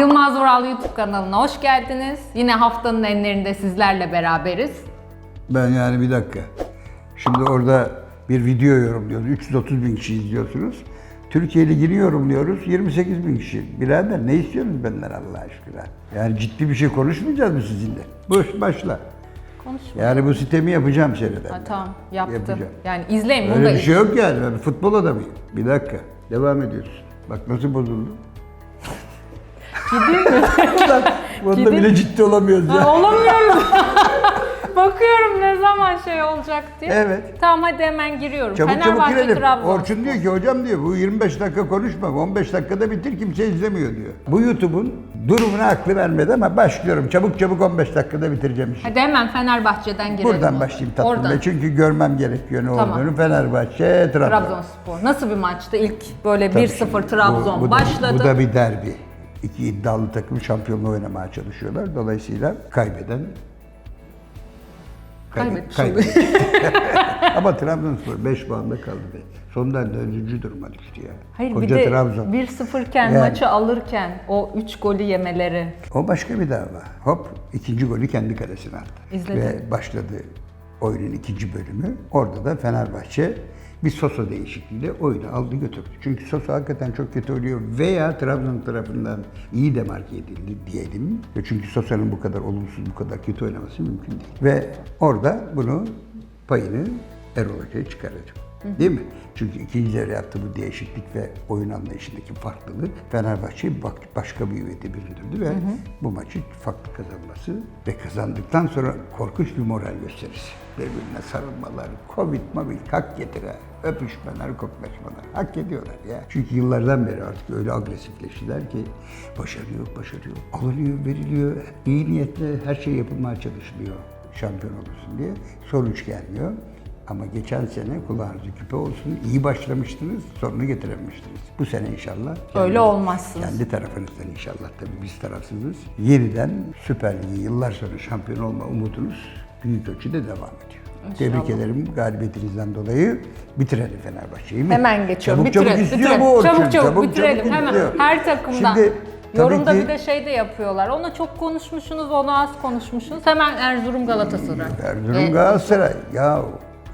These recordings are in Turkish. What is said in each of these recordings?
Yılmaz Vural YouTube kanalına hoş geldiniz. Yine haftanın enlerinde sizlerle beraberiz. Ben yani bir dakika. Şimdi orada bir video yorumluyoruz. 330 bin kişi izliyorsunuz. Türkiye'li giri yorumluyoruz. 28 bin kişi. Birader ne istiyorsunuz benden Allah aşkına? Yani ciddi bir şey konuşmayacağız mı sizinle? Boş başla. Konuşma. Yani bu sitemi yapacağım seyreden. Ha, tamam yaptım. Yapacağım. Yani izleyin. Öyle bir şey yok yani. Ben futbol adamıyım. Bir dakika. Devam ediyoruz. Bak nasıl bozuldu. Ciddi mi? Bunda bile ciddi olamıyoruz ya. Ha, Olamıyorum. Bakıyorum ne zaman şey olacak diye. Evet. Tamam hadi hemen giriyorum. Çabuk çabuk Fenerbahçe girelim. Trabzon. Orçun diyor ki hocam diyor bu 25 dakika konuşma 15 dakikada bitir kimse izlemiyor diyor. Bu YouTube'un durumuna aklı vermedi ama başlıyorum. Çabuk çabuk 15 dakikada bitireceğim işi. Hadi hemen Fenerbahçe'den girelim. Buradan o başlayayım tatlım Oradan. Çünkü görmem gerekiyor ne Tamam. olduğunu. Fenerbahçe, Trabzon. Trabzonspor. Nasıl bir maçtı? İlk böyle Tabii 1-0 şimdi Trabzon bu, bu da- başladı. bu da bir derbi. İki iddialı takım şampiyonluğu oynamaya çalışıyorlar. Dolayısıyla kaybeden Kaybetmiş kaybetmiş. Ama Trabzonspor 5 puanda kaldı be. Sondan dördüncü duruma düştü ya. Hayır Koca bir de Trabzon. 1-0 iken Yani. maçı alırken o 3 golü yemeleri. O başka bir dava. Hop ikinci golü kendi kalesine attı. İzledim. Ve başladı oyunun ikinci bölümü. Orada da Fenerbahçe bir Sosa değişikliğiyle oyunu aldı götürdü. Çünkü Sosa hakikaten çok kötü oynuyor veya Trabzon tarafından iyi demarke edildi diyelim. Çünkü Sosa'nın bu kadar olumsuz, bu kadar kötü oynaması mümkün değil. Ve orada bunu payını Erol Hoca'ya çıkaracak. Değil mi? Çünkü ikinci yarı yaptığı bu değişiklik ve oyun anlayışındaki farklılık Fenerbahçe'yi başka bir üvete büründürdü ve bu maçı farklı kazanması ve kazandıktan sonra korkunç bir moral gösterisi. Birbirine sarılmalar, covid mobil hak getire, öpüşmeler, koklaşmalar. Hak ediyorlar ya. Çünkü yıllardan beri artık öyle agresifleştiler ki başarıyor, başarıyor, alınıyor, veriliyor. iyi niyetle her şey yapılmaya çalışılıyor şampiyon olursun diye. Sonuç gelmiyor. Ama geçen sene kulağınızı küpe olsun. iyi başlamıştınız, sonunu getirememiştiniz. Bu sene inşallah. Öyle olmazsınız. Kendi tarafınızdan inşallah tabii biz tarafsızız. Yeniden Süper Lig'i yıllar sonra şampiyon olma umudunuz büyük ölçüde devam ediyor. Tebrik ederim galibiyetinizden dolayı. Bitirelim Fenerbahçe'yi mi? Hemen geçiyorum. Çabuk çabuk bitirelim. istiyor bitirelim. bu Orçun. Çabuk çabuk, bitirelim. Hemen istiyor. her takımdan. Şimdi Yorumda ki- bir de şey de yapıyorlar. Ona çok konuşmuşsunuz, onu az konuşmuşsunuz. Hemen Erzurum Galatasaray. Erzurum Ve- Galatasaray. Ya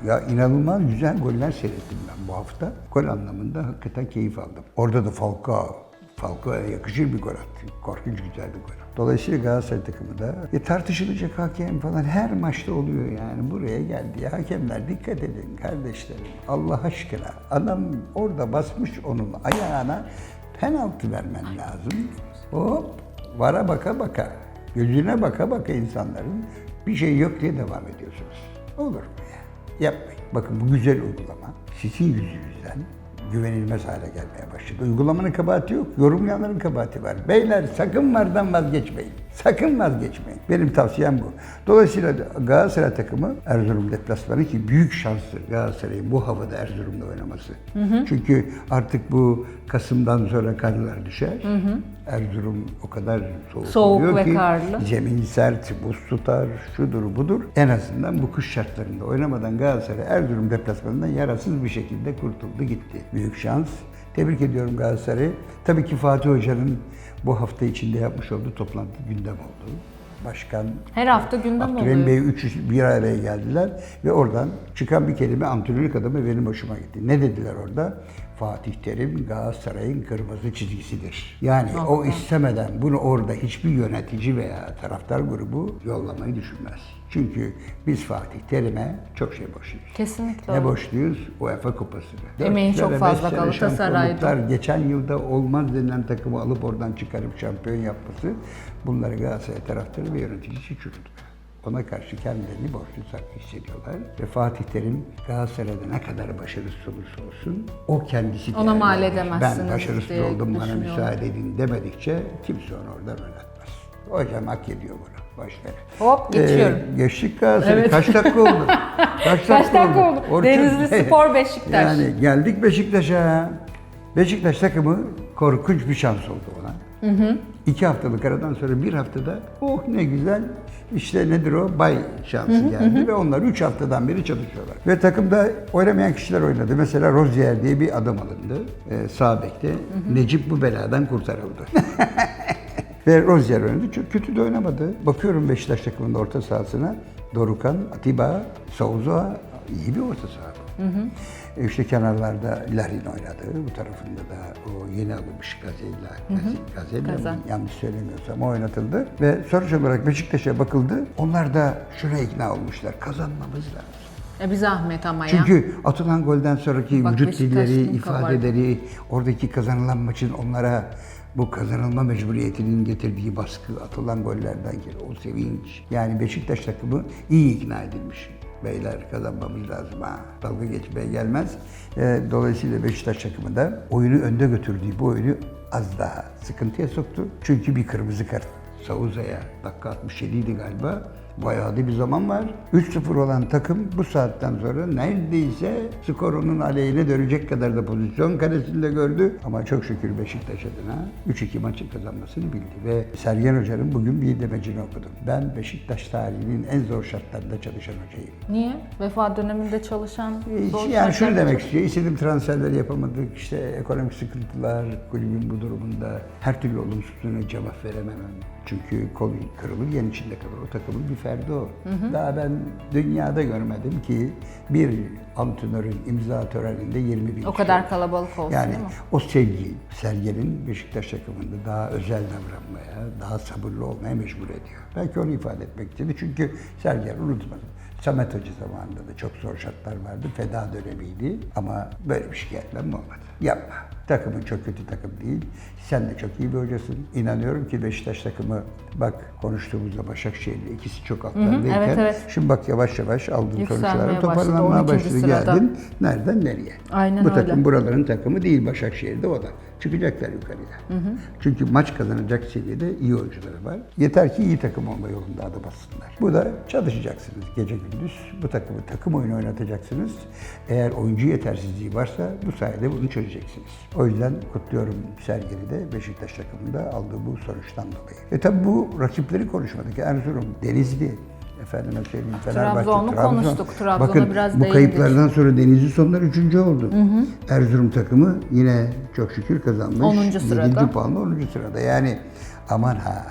ya inanılmaz güzel goller seyrettim ben bu hafta. Gol anlamında hakikaten keyif aldım. Orada da Falcao. Falcao'ya yakışır bir gol attı. Korkunç güzel bir gol. Dolayısıyla Galatasaray takımı da e, tartışılacak hakem falan her maçta oluyor yani. Buraya geldi ya hakemler dikkat edin kardeşlerim. Allah aşkına adam orada basmış onun ayağına penaltı vermen lazım. Hop vara baka baka. Gözüne baka baka insanların bir şey yok diye devam ediyorsunuz. Olur mu? Yapmayın. Bakın bu güzel uygulama sizin yüzünüzden güvenilmez hale gelmeye başladı. Uygulamanın kabahati yok, yorumlayanların kabahati var. Beyler sakın vardan vazgeçmeyin. Sakın vazgeçmeyin. Benim tavsiyem bu. Dolayısıyla Galatasaray takımı Erzurum deplasmanı ki büyük şanstır Galatasaray'ın bu havada Erzurum'da oynaması. Çünkü artık bu Kasım'dan sonra karlar düşer. Erzurum o kadar soğuk, Soğuk oluyor ve ki karlı. zemin sert, buz tutar, şudur budur. En azından bu kış şartlarında oynamadan Galatasaray Erzurum deplasmanından yarasız bir şekilde kurtuldu gitti. Büyük şans. Tebrik ediyorum Galatasaray'ı. Tabii ki Fatih Hoca'nın bu hafta içinde yapmış olduğu toplantı gündem oldu. Başkan Her hafta gündem Abdurrahim oluyor. Bey üçü bir araya geldiler ve oradan çıkan bir kelime antrenörlük adamı benim hoşuma gitti. Ne dediler orada? Fatih Terim Galatasaray'ın kırmızı çizgisidir. Yani o istemeden bunu orada hiçbir yönetici veya taraftar grubu yollamayı düşünmez. Çünkü biz Fatih Terim'e çok şey borçluyuz. Kesinlikle Ne borçluyuz? UEFA kupasını. Emeği çok fazla Galatasaray'da. geçen yılda olmaz denilen takımı alıp oradan çıkarıp şampiyon yapması bunları Galatasaray taraftarı ve yöneticisi çürüdü. Ona karşı kendilerini borçlu hissediyorlar. Ve Fatih Terim Galatasaray'da ne kadar başarısız olursa olsun o kendisi Ona mal edemezsiniz Ben başarısız oldum bana müsaade edin demedikçe kimse onu oradan oynatmaz. Hocam hak ediyor bunu. Boş ver. Hop, geçiyorum. Ee, geçtik Galatasaray. Evet. Kaç dakika oldu? Kaç Kaç dakika oldu? Orçun- Denizli Spor Beşiktaş. Yani geldik Beşiktaş'a. Beşiktaş takımı korkunç bir şans oldu ona. İki haftalık aradan sonra bir haftada oh ne güzel işte nedir o bay şansı geldi ve onlar üç haftadan beri çalışıyorlar. Ve takımda oynamayan kişiler oynadı. Mesela Rozier diye bir adam alındı. Ee, sağ bekte. Necip bu beladan kurtarıldı. Ve Rozier oynadı. Çok kötü de oynamadı. Bakıyorum Beşiktaş takımında orta sahasına. Dorukan, Atiba, Souza iyi bir orta saha. E İşte kenarlarda Larin oynadı. Bu tarafında da o yeni alınmış Gazella, Gazella mı? Gazel. yanlış söylemiyorsam o oynatıldı. Ve sonuç olarak Beşiktaş'a bakıldı. Onlar da şuna ikna olmuşlar. Kazanmamız lazım. E bir zahmet ama ya. Çünkü atılan golden sonraki Bak vücut dilleri, kabardı. ifadeleri, oradaki kazanılan maçın onlara bu kazanılma mecburiyetinin getirdiği baskı, atılan gollerden gelen o sevinç. Yani Beşiktaş takımı iyi ikna edilmiş. Beyler kazanmamız lazım ha. Dalga geçmeye gelmez. Ee, dolayısıyla Beşiktaş takımı da oyunu önde götürdüğü bu oyunu az daha sıkıntıya soktu. Çünkü bir kırmızı kart Savuza'ya dakika 67 idi galiba. Bayağı da bir zaman var. 3-0 olan takım bu saatten sonra neredeyse skor onun aleyhine dönecek kadar da pozisyon karesinde gördü. Ama çok şükür Beşiktaş adına 3-2 maçı kazanmasını bildi. Ve Sergen Hoca'nın bugün bir demecini okudum. Ben Beşiktaş tarihinin en zor şartlarında çalışan hocayım. Niye? Vefa döneminde çalışan zor Yani şunu demek istiyor, istediğim transferleri yapamadık, işte ekonomik sıkıntılar, kulübün bu durumunda her türlü olumsuzluğuna cevap verememem. Çünkü kol kırılır, yen içinde kalır. O takımın bir ferdi o. Daha ben dünyada görmedim ki bir antrenörün imza töreninde 20 bin O kadar kalabalık olsun Yani değil mi? o sevgi, Sergen'in Beşiktaş takımında daha özel davranmaya, daha sabırlı olmaya mecbur ediyor. Belki onu ifade etmek istedi. Çünkü Sergen unutmadı. Samet Hoca zamanında da çok zor şartlar vardı. Feda dönemiydi. Ama böyle bir gelmem olmadı. Yapma. Takımın çok kötü takım değil. Sen de çok iyi bir hocasın. İnanıyorum ki Beşiktaş takımı bak konuştuğumuzda Başakşehir'le ikisi çok altlardayken evet, evet. şimdi bak yavaş yavaş aldığın Yükselmeye sonuçlara toparlanmaya 12. başladı. Geldin nereden nereye? Aynen Bu öyle. takım buraların takımı değil Başakşehir'de o da. Çıkacaklar yukarıya. Çünkü maç kazanacak seviyede iyi oyuncuları var. Yeter ki iyi takım olma yolunda adım bassınlar. Bu da çalışacaksınız gece gündüz. Bu takımı takım oyunu oynatacaksınız. Eğer oyuncu yetersizliği varsa bu sayede bunu çözeceksiniz. O yüzden kutluyorum Sergen'i de Beşiktaş takımında aldığı bu sonuçtan dolayı. E tabi bu rakipleri konuşmadık. Erzurum, Denizli, Efendime söyleyeyim Fenerbahçe, Trabzon'u Trabzon. konuştuk. Trabzon'a Bakın biraz bu değindik. kayıplardan sonra Denizli sonlar üçüncü oldu. Erzurum takımı yine çok şükür kazanmış. 10. Yedinci sırada. puanla 10. sırada. Yani aman ha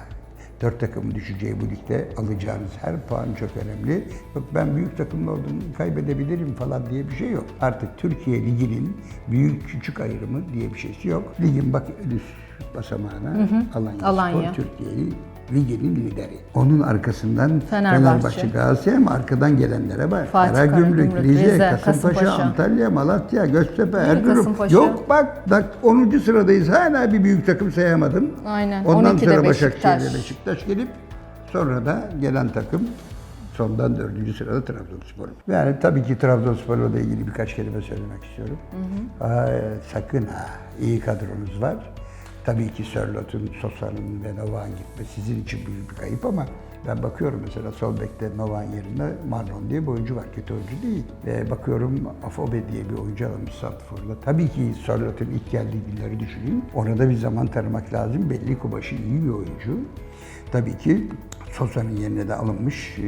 dört takımın düşeceği bu ligde alacağınız her puan çok önemli. Yok ben büyük takımlı oldum kaybedebilirim falan diye bir şey yok. Artık Türkiye Ligi'nin büyük küçük ayrımı diye bir şeysi yok. Ligin bak üst basamağına Alanya, Alanya. Spor Türkiye Ligi'nin lideri. Onun arkasından Fenerbahçe. Fenerbahçe, Galatasaray ama arkadan gelenlere bak. Fatih Karagümrük, Karagümrük, Rize, Rize, Kasımpaşa, Kasımpaşa. Antalya, Malatya, Göztepe, Erzurum. Yok bak, bak 10. sıradayız. Hala bir büyük takım sayamadım. Aynen, Ondan 12'de sonra Beşiktaş. Başakşehir'le Beşiktaş gelip sonra da gelen takım sondan dördüncü sırada Trabzonspor. Yani tabii ki Trabzonspor'la da ilgili birkaç kelime söylemek istiyorum. Aa, sakın ha, iyi kadronuz var. Tabii ki Sörlot'un, Sosa'nın ve Novak'ın gitmesi sizin için büyük bir kayıp ama ben bakıyorum mesela sol bekte Novak'ın yerine Marlon diye bir oyuncu var. Kötü oyuncu değil. Ve bakıyorum Afobe diye bir oyuncu alınmış Santifor'da. Tabii ki Sörlot'un ilk geldiği günleri düşünün. Ona da bir zaman tanımak lazım. Belli Kubaşı iyi bir oyuncu. Tabii ki Sosa'nın yerine de alınmış e,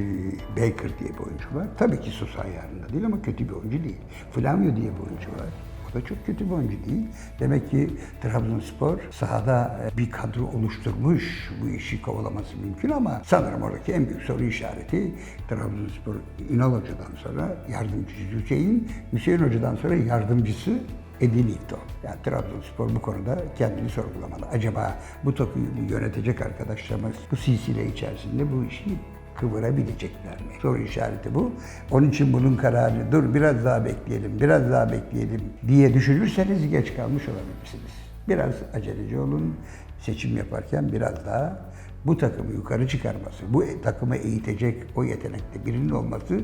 Baker diye bir oyuncu var. Tabii ki Sosa ayarında değil ama kötü bir oyuncu değil. Flavio diye bir oyuncu var. O da çok kötü bir oyuncu değil. Demek ki Trabzonspor sahada e, bir kadro oluşturmuş. Bu işi kovalaması mümkün ama sanırım oradaki en büyük soru işareti Trabzonspor Ünal Hoca'dan sonra yardımcısı Hüseyin, Hüseyin Hoca'dan sonra yardımcısı Edin İpton. Yani Trabzonspor bu konuda kendini sorgulamalı. Acaba bu takımı yönetecek arkadaşlarımız bu silsile içerisinde bu işi kıvırabilecekler mi? Soru işareti bu. Onun için bunun kararını dur biraz daha bekleyelim, biraz daha bekleyelim diye düşünürseniz geç kalmış olabilirsiniz. Biraz aceleci olun. Seçim yaparken biraz daha bu takımı yukarı çıkarması, bu takımı eğitecek o yetenekte birinin olması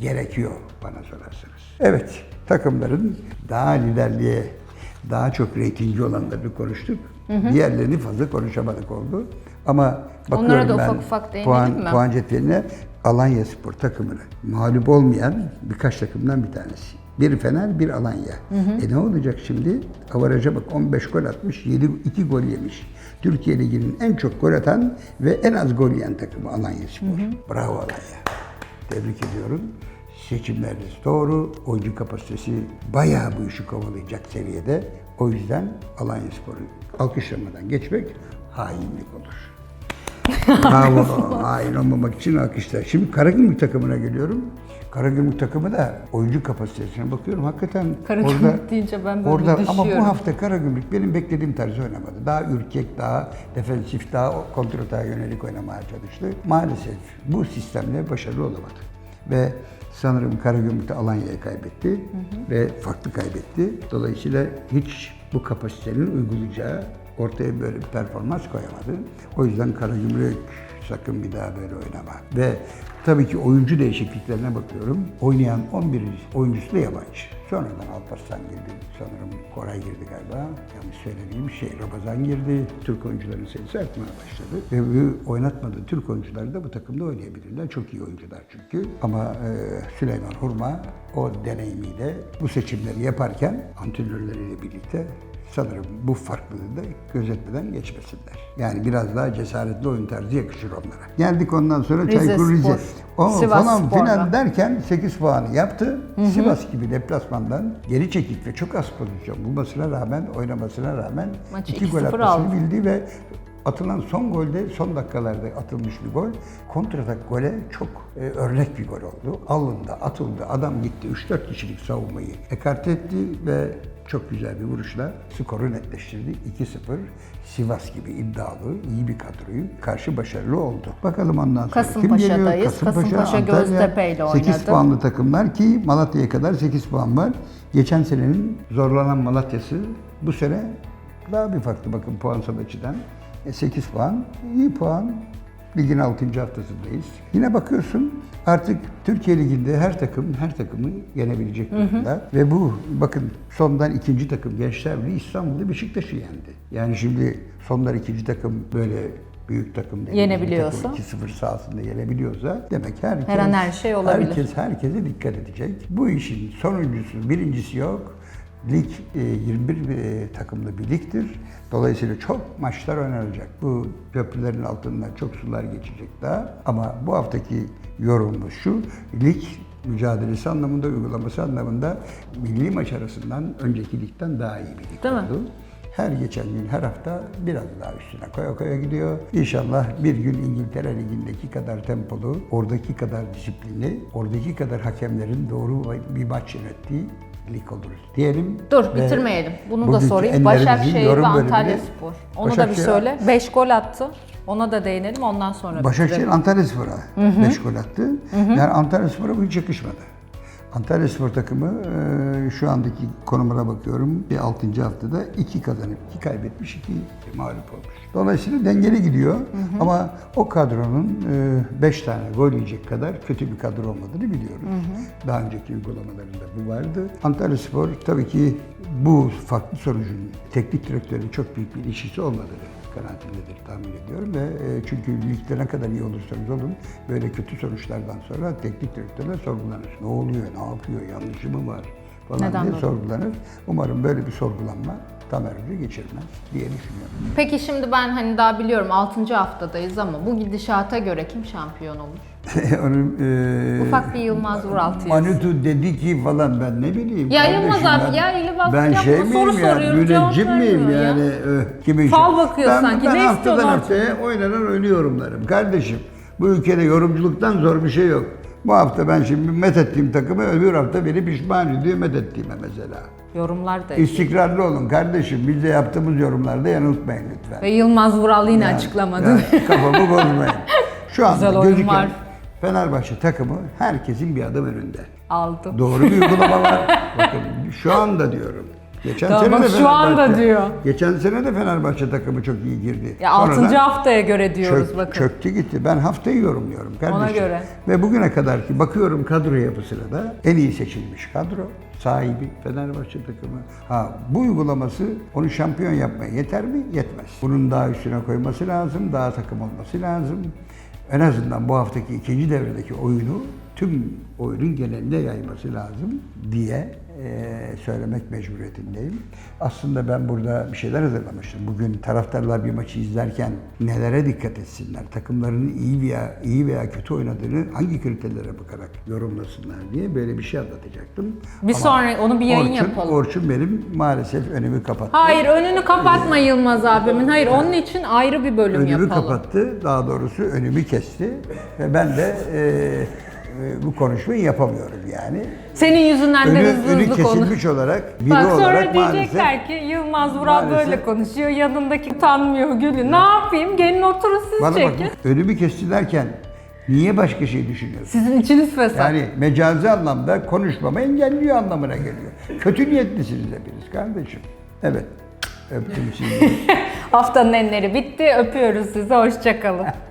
gerekiyor bana sorarsanız. Evet, takımların daha liderliğe, daha çok reytingi olanlarını konuştuk. Diğerlerini fazla konuşamadık oldu. Ama bakıyorum Onlara da ben ufak ufak puan, mi? puan cetveline Alanya Spor takımını mağlup olmayan birkaç takımdan bir tanesi. Bir Fener, bir Alanya. E ne olacak şimdi? Avaraja bak 15 gol atmış, 7 2 gol yemiş. Türkiye Ligi'nin en çok gol atan ve en az gol yiyen takımı Alanya Spor. Bravo Alanya. Tebrik ediyorum. Seçimleriniz doğru. Oyuncu kapasitesi bayağı bu işi kovalayacak seviyede. O yüzden Alanya Spor'u alkışlamadan geçmek hainlik olur. Bravo. Hain olmamak için alkışlar. Şimdi Karagümrük takımına geliyorum. Karagümrük takımı da oyuncu kapasitesine bakıyorum. Hakikaten Karagümrük orada, deyince ben böyle orada, Ama düşüyorum. bu hafta Karagümrük benim beklediğim tarzı oynamadı. Daha ürkek, daha defensif, daha kontratağa yönelik oynamaya çalıştı. Maalesef bu sistemle başarılı olamadı. Ve sanırım Karagümrük'te Alanya'yı kaybetti ve farklı kaybetti. Dolayısıyla hiç bu kapasitenin uygulayacağı ortaya böyle bir performans koyamadı. O yüzden Karagümrük sakın bir daha böyle oynama. Ve tabii ki oyuncu değişikliklerine bakıyorum. Oynayan 11 oyuncusu da yabancı. Sonradan Alparslan girdi, sanırım Koray girdi galiba. Yanlış söylediğim şey, Ramazan girdi. Türk oyuncuların sayısı artmaya başladı. Ve bu oynatmadığı Türk oyuncular da bu takımda oynayabilirler. Çok iyi oyuncular çünkü. Ama e, Süleyman Hurma o deneyimiyle bu seçimleri yaparken antrenörleriyle birlikte sanırım bu farklılığı da gözetmeden geçmesinler. Yani biraz daha cesaretli oyun tarzı yakışır onlara. Geldik ondan sonra Rize Çaykur Rize. O Sivas falan Spor'da. filan derken 8 puanı yaptı. Sivas gibi deplasmandan geri çekik ve çok az pozisyon bulmasına rağmen, oynamasına rağmen Maçı 2 gol 2-0 atmasını aldı. bildi ve atılan son golde son dakikalarda atılmış bir gol. Kontratak gole çok e, örnek bir gol oldu. Alındı, atıldı, adam gitti 3-4 kişilik savunmayı ekarte etti ve çok güzel bir vuruşla skoru netleştirdi. 2-0 Sivas gibi iddialı, iyi bir kadroyu karşı başarılı oldu. Bakalım ondan sonra kim geliyor? Kasımpaşa Antalya, Göztepe ile 8 oynadı. puanlı takımlar ki Malatya'ya kadar 8 puan var. Geçen senenin zorlanan Malatya'sı bu sene daha bir farklı bakın puansal açıdan. E, 8 puan, iyi puan. Ligin 6. haftasındayız. Yine bakıyorsun artık Türkiye Ligi'nde her takım her takımı yenebilecek durumda. Ve bu bakın sondan ikinci takım Gençler Birliği İstanbul'da Beşiktaş'ı yendi. Yani şimdi sondan ikinci takım böyle büyük takım değil. Yenebiliyorsa. 2-0 sahasında yenebiliyorsa demek herkes, Her an her şey olabilir. Herkes herkese dikkat edecek. Bu işin sonuncusu, birincisi yok. Lig e, 21 e, takımlı bir ligdir. Dolayısıyla çok maçlar oynanacak. Bu köprülerin altından çok sular geçecek daha. Ama bu haftaki yorumumuz şu. Lig mücadelesi anlamında, uygulaması anlamında milli maç arasından önceki ligden daha iyi bir lig Değil mi? oldu. Her geçen gün, her hafta biraz daha üstüne koya koya gidiyor. İnşallah bir gün İngiltere Ligi'ndeki kadar tempolu, oradaki kadar disiplinli, oradaki kadar hakemlerin doğru bir maç yönettiği lig oluruz diyelim. Dur bitirmeyelim. Bunu da sorayım. Başakşehir ve Antalya Spor. Onu da bir söyle. 5 gol attı. Ona da değinelim ondan sonra Başakşehir bitirelim. Antalya Spor'a 5 gol attı. Yani Antalya Spor'a bu hiç yakışmadı. Antalya Spor takımı e, şu andaki konumuna bakıyorum. Bir 6. haftada 2 kazanıp 2 kaybetmiş, 2 mağlup olmuş. Dolayısıyla dengeli gidiyor. Ama o kadronun 5 tane gol yiyecek kadar kötü bir kadro olmadığını biliyoruz. Daha önceki uygulamalarında bu vardı. Antalya Spor tabii ki bu farklı sonucun teknik direktörün çok büyük bir ilişkisi olmadığını kanaatindedir tahmin ediyorum ve e, çünkü ligde ne kadar iyi olursanız olun böyle kötü sonuçlardan sonra teknik direktörler sorgulanır. Ne oluyor, ne yapıyor, yanlışı mı var falan Neden diye böyle? sorgulanır. Umarım böyle bir sorgulanma tamerrüzü geçirmez diye düşünüyorum. Peki şimdi ben hani daha biliyorum 6. haftadayız ama bu gidişata göre kim şampiyon olur? Onun, e, Ufak bir Yılmaz Vural tüyosu. Manitu dedi ki falan ben ne bileyim. Ya kardeşim Yılmaz abi, ben- ya Yılmaz Ben yapma, şey soru miyim ya, soruyorum, cevap müneccim miyim vermiyor ya. yani? öh, kimin Fal şey- bakıyor ben, sanki, Ben ne haftadan istiyorlar? haftaya oynanan oyunu yorumlarım. Kardeşim bu ülkede yorumculuktan zor bir şey yok. Bu hafta ben şimdi met ettiğim takımı öbür hafta beni pişman ediyor met ettiğime mesela. Yorumlar da. İstikrarlı olun kardeşim. Biz de yaptığımız yorumlarda yanıltmayın lütfen. Ve Yılmaz Vural yine Yani- açıklamadı. yani kafamı bozmayın. Şu Güzel anda oyun gözüken var. Fenerbahçe takımı herkesin bir adım önünde. Aldı. Doğru bir uygulama var. Bakın şu anda diyorum. Geçen Tamam, sene de şu anda Fenerbahçe- diyor. Geçen sene de Fenerbahçe takımı çok iyi girdi. Ya Sonradan 6. haftaya göre diyoruz çök- bakın. Çöktü gitti. Ben haftayı yorumluyorum kardeşim. Ona göre. Ve bugüne kadar ki bakıyorum kadro yapısına da en iyi seçilmiş kadro. Sahibi Fenerbahçe takımı. Ha bu uygulaması onu şampiyon yapmaya yeter mi? Yetmez. Bunun daha üstüne koyması lazım. Daha takım olması lazım. En azından bu haftaki ikinci devredeki oyunu tüm oyunun genelinde yayması lazım diye e, söylemek mecburiyetindeyim. Aslında ben burada bir şeyler hazırlamıştım. Bugün taraftarlar bir maçı izlerken nelere dikkat etsinler, takımlarının iyi veya iyi veya kötü oynadığını hangi kriterlere bakarak yorumlasınlar diye böyle bir şey anlatacaktım. Bir Ama sonra onu bir yayın Orçun, yapalım. Orçun benim maalesef önümü kapattı. Hayır önünü kapatma Yılmaz abimin. Hayır onun için ayrı bir bölüm önümü yapalım. kapattı. Daha doğrusu önümü kesti. Ve ben de e, bu konuşmayı yapamıyorum yani. Senin yüzünden de Önü, hızlı önü hızlı konu. kesilmiş olarak, biri Bak sonra olarak maalesef diyecekler ki Yılmaz Vural maalesef- böyle konuşuyor. Yanındaki tanmıyor gülü. Ne yapayım? Gelin oturun siz bana bak çekin. önümü kesti derken niye başka şey düşünüyorsun? Sizin içiniz fesat. Yani mecazi anlamda konuşmamı engelliyor anlamına geliyor. Kötü niyetlisiniz hepiniz kardeşim. Evet. Öptüm sizi. Haftanın enleri bitti. Öpüyoruz sizi. Hoşçakalın.